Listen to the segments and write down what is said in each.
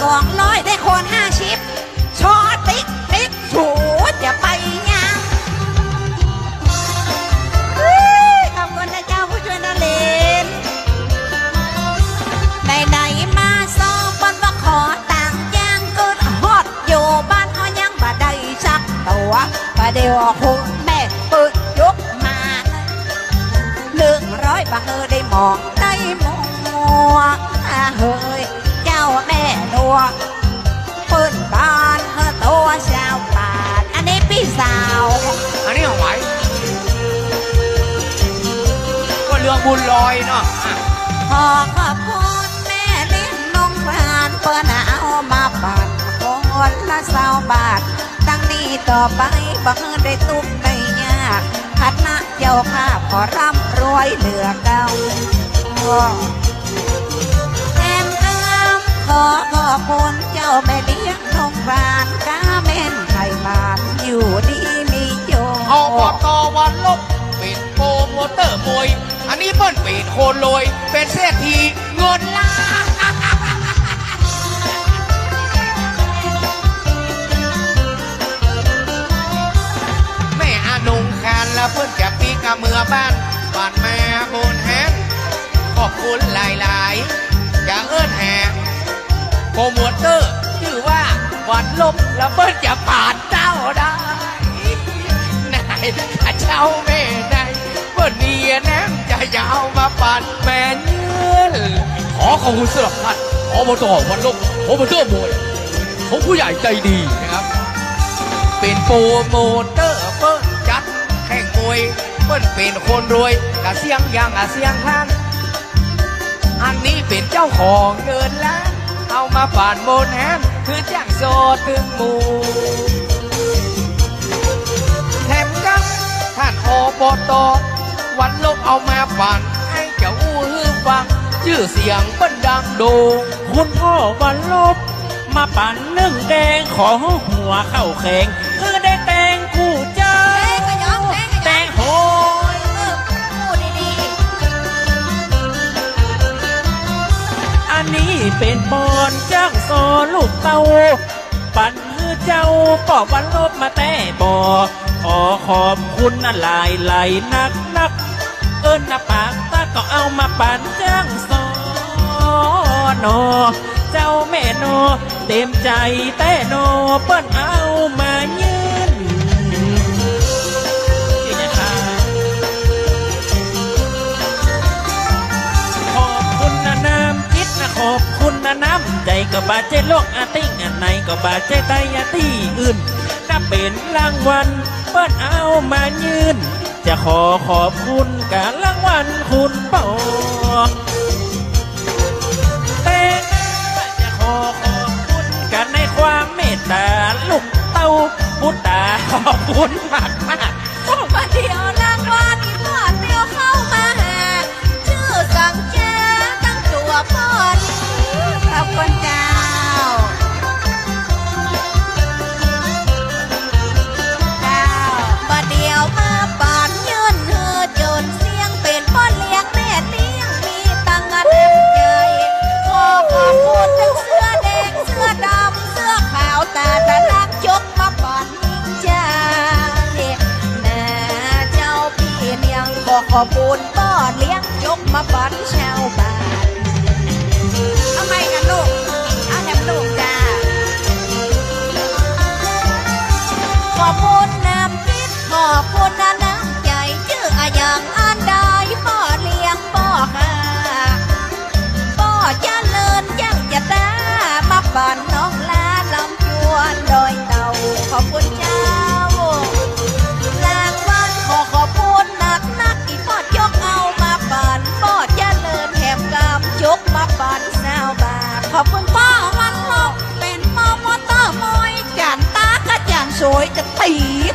สองร้อยได้คนห้าชิปชอติ๊กติ๊กถูจะไปยังขอบคุณนะเจ้าผู้ช่วยนเลนไหนไหนๆมาซองบนว่าขอต่างย่างกิดฮอดอยู่บ้านเขายังบ่ได้ชักตัวประเดี๋ยวคุณแม่เปิดยกมาหนึ่งร้อยบาทเธอได้มองได้มัวอ่าเฮ้ยาแม่นัวเปิ้นบ้านเธอตัวชาวบ้านอันนี้พี่สาว อันนี้เอาไว้ก็เรื่องบุญลอยเนาะอะขอขอบคุณแม่เลี้ยงน้องพรานเปิ้นเอามาปั่นคนละสาวบาท ตั้งนี้ต่อไปบ่เฮอได้ตุกได้ยากคณะเจ้าภาพขอร่ำรวยเหลือเก่าแถมเติมข อขอบคุณเจ้าแม่เลี้ยงน้องพรานกาเม่นไทยมานอยู่ดีมีโยเอาบอตอวันลบเป็นโปรโมเตอร์มวย อันนี้เปิ้นป็นโคนรวย เป็นเศรษฐีเงินล้านแม่อานงคานแล้วเพื่อนจะปีกะเมือบ้านบ้านแม่บนแฮงขอบคุณหลายๆอย่าเอิ้นแห โปรโมเตอร์ชื่อว่าวันลบแล้วเปิ้นจะผ่านเจ้าได้นายข้าเจ้าแม่นายเปิ้นมีน้ำจะยาวมาปั่นแม่เนื้อขอขอบคุณสำหรับท่านอบตวันลบอบตมวยผมผู้ใหญ่ใจดีนะครับ เป็นโปรโมเตอร์เปิ้นจัดแข่งมวยเปิ้นเป็นคนรวยกะเสียงยังกะเสียงท่านอันนี้เป็นเจ้าของเงินล้าน เอามาป่านโมนแฮนคือจ้งโซถึงหมูแถมกับท่านอบตวันลบเอามาปั่นให้เจ้าอู้ฮือฟัง ชื่อเสียงเป็นดังโด่งคุณพ่อวันลบ มาปั่นนึ่งแดงขอหัวเข้าแข่งคือได เป็นบอนจ้างซอลูกเตาปั่นคือเจ้าป่อวันลบมาแต่บ่อขอขอบคุณนะหลายหลายนักนัก เอิ้นะปากตาก็เอามาปั่นจ้างซอนอเจ้าแม่นอเต็มใจแต่นอเปิ้นเอามาเยืน นะน้ำใจก็บาดใจโลกอาติ้งอันไหนก็บาดใจใต้ยาที่อื่นถ้าเป็นรางวัลเปิ้นเอามายืน จะขอขอบคุณการรางวัลคุณปอแต่จะขอขอบคุณกันในความเมตตาลูกเต้าพุทธาขอบคุณมากมากๆๆมาเดียว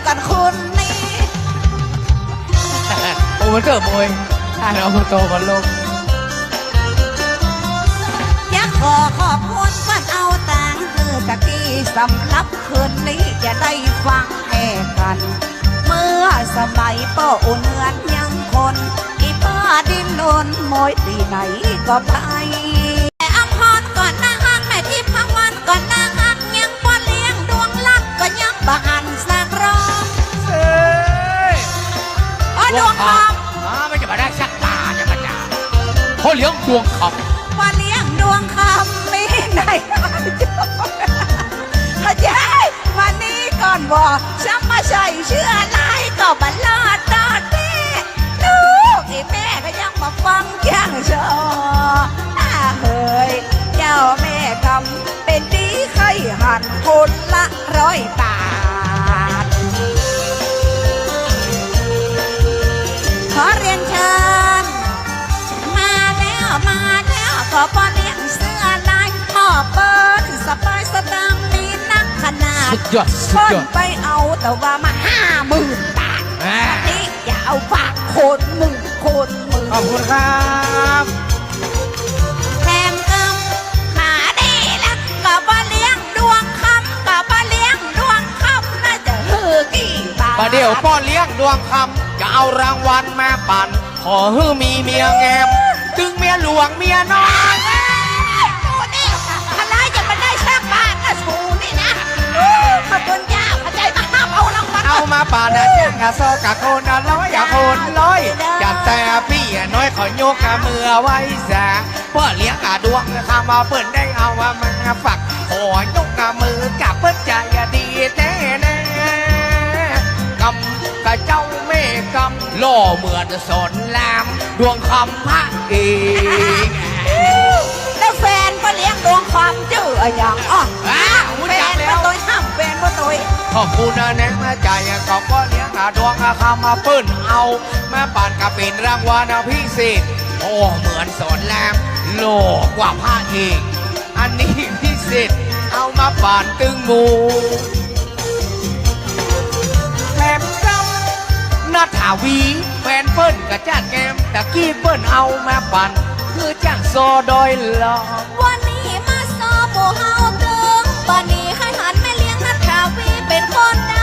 กันคนนี้โปรโมเตอร์มวยท่านอบตวันลบอยากขอขอบคุณก่อนเอาตังค์คือกะกี้สำหรับคืนนี้จะได้ฟังแห่กัน เมื่อสมัยป้ออุ่นเงินยังคนอีป้าดินโดนโมยตีไหนก็ไปแต่อำพร ดวงคำอ๋อไม่จะมาได้ชักตาจะมาจ้าเขาเลี้ยงดวงคำว่าเลี้ยงดวงคำมีในพระเจ้วันนี้ก่อนบอกฉันมาใส่เชื่อลายก็บันลอดตอนนี้ลูกไอ้แม่ก็ยังมาฟังยังชอน้าเฮยเจ้าแม่คำเป็นดีใครหันคนละร้อยบาท ยอดสุดเปิ้ยลอด ไปเอาแต่ว่ามาห้าหมื่นบาทแหม่นี่อย่าเอาฝากคนหนึ่งคนหมื่นขอบคุณครับแถมกำขาดีแล้วก็ป้อนเลี้ยงดวงคำก็ป้อนเลี้ยงดวงคำน่าจะฮือกี่บาท ประเดี๋ยวพ่อเลี้ยงดวงคำจะเอารางวัลมาปั่นขอฮือมีเมียแงมจึงเมียหลวงเมียน้อย มาป่านะแจ้งอาโซกะโคนอะร้อยอะโคนร้อยจัดแต่พี่อะน้อยขอยกกะมือไว้แสพ่อเลี้ยงอะดวงคำมาเปิ่นได้เอาว่ามาฝักขอยกกะมือกับเปิ้นใจอะดีแน่แน่กำกะเจ้าแม่กำล่อเหมือนสอนลามดวงคำพระเอกแล้วแฟนก็เลี้ยงดวงความเจืออย่างอ๋อ อบคุณนะแมาใจขอบก็เลี้ยงอะดวงอะคำมาเปิ้นเอา แมาป่านกับเป็นรางวัลพี่สิโอ้เหมือนสอนแรมโลกกว่าพระเอกอันนี้พี่สิเอามาป่านตึงมูแถมซ้ำนาถาวีแฟนเปิ้นกับจ้าแกมตะกี้เปิ้นเอามาป่านคือจ้างโซดอยหลอกวันนี้มาสอโบเฮาตึงตอน เป็นคนได้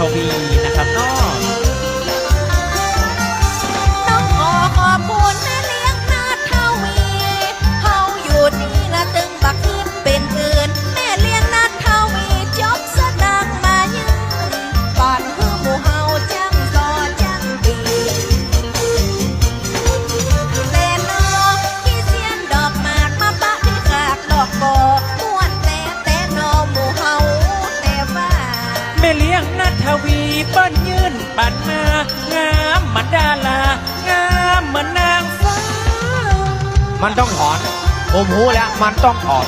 ม่ วีเปิ้นยืนปันมางามมือนดารางามเหมือนนางฟ้า มันต้องถอน ผมรู้แล้วมันต้องถอน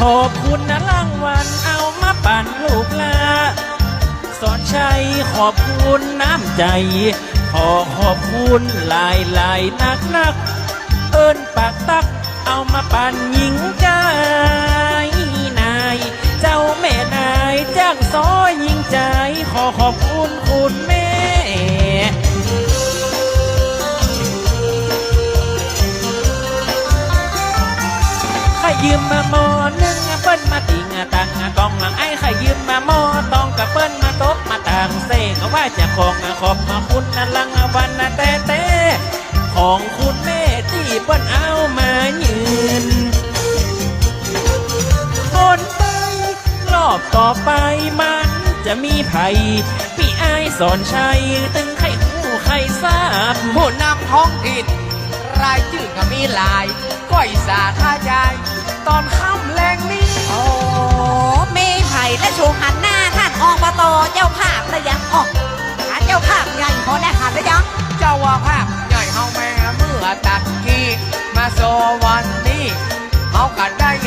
ขอบคุณนะรางวัลเอามาปั่นลูกลาสอนชัยขอบคุณน้ำใจ ขอขอบคุณหลายหลายนักนัก เอิ้นปากตักเอามาปั่นหญิงจ้า แม่นายจ้างซอยหญิงใจ ขอขอบคุณคุณแม่ใครยืมมาหมอนึงเปิ้นมาติงตังกองหลังไอ้ใครยืมมาหมอตองกับเปิ้นมาตกมาต่างเสกว่าจะของขอบมาคุณนะลังวันแต่แต่ นจะมีไผ่พี่ไอ้ายสอนชัยตึงไข่หูไข่ทราบผู้นำท้องถิ่นรายชื่อก็มีหลายก้อยสาท่ายาย ตอนค่ำแรงนี้โอ้เมไผ่และโชหันหน้าท่านออกมาโตเจ้าภาพระยังออกหาเจ้าภาพใหญ่พอได้หันระยังเจ้าว่าภาพใหญ่เฮาแม่เมื่อตัดกี้มาโซวันนี้เฮาก็ได้เฮ